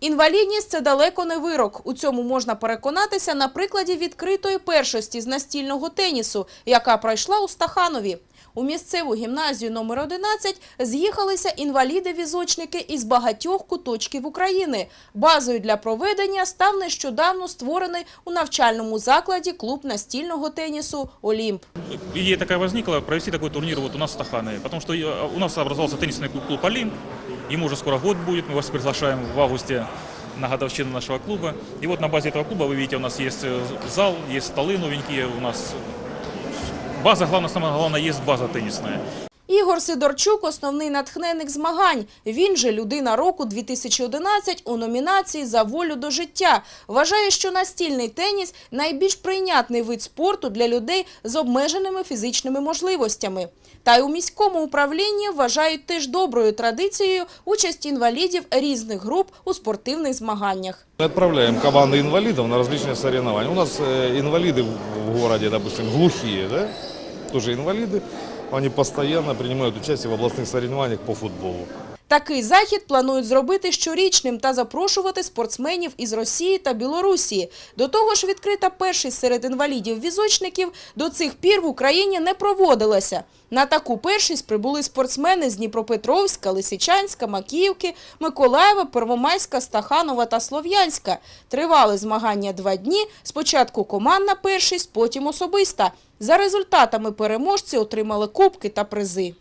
Інвалідність – це далеко не вирок. У цьому можна переконатися на прикладі відкритої першості з настільного тенісу, яка пройшла у Стаханові. У місцеву гімназію номер 11 з'їхалися інваліди-візочники із багатьох куточків України. Базою для проведення став нещодавно створений у навчальному закладі клуб настільного тенісу «Олімп». Идея такая возникла провести такой турнир вот у нас в Стаханове, потому что э, у нас образовался теннисный клуб, клуб «Олимп», ему уже скоро год будет, мы вас приглашаем в августе на годовщину нашего клуба. И вот на базе этого клуба, вы видите, у нас есть э, зал, есть столы новенькие, у нас база, главное, самое главное, есть база теннисная. Ігор Сидорчук – основний натхненник змагань. Він же «Людина року 2011» у номінації «За волю до життя». Вважає, що настільний теніс – найбільш прийнятний вид спорту для людей з обмеженими фізичними можливостями. Та й у міському управлінні вважають теж доброю традицією участь інвалідів різних груп у спортивних змаганнях. Мы отправляем команды инвалидов на различные соревнования. У нас э, инвалиды в в городе, допустим, глухие, да, тоже инвалиды. Они постоянно принимают участие в областных соревнованиях по футболу. Такий захід планують зробити щорічним та запрошувати спортсменів із Росії та Білорусі. До того ж, відкрита першість серед інвалідів-візочників до цих пір в Україні не проводилася. На таку першість прибули спортсмени з Дніпропетровська, Лисичанська, Макіївки, Миколаєва, Первомайська, Стаханова та Слов'янська. Тривали змагання два дні. Спочатку командна першість, потім особиста. За результатами переможці отримали кубки та призи.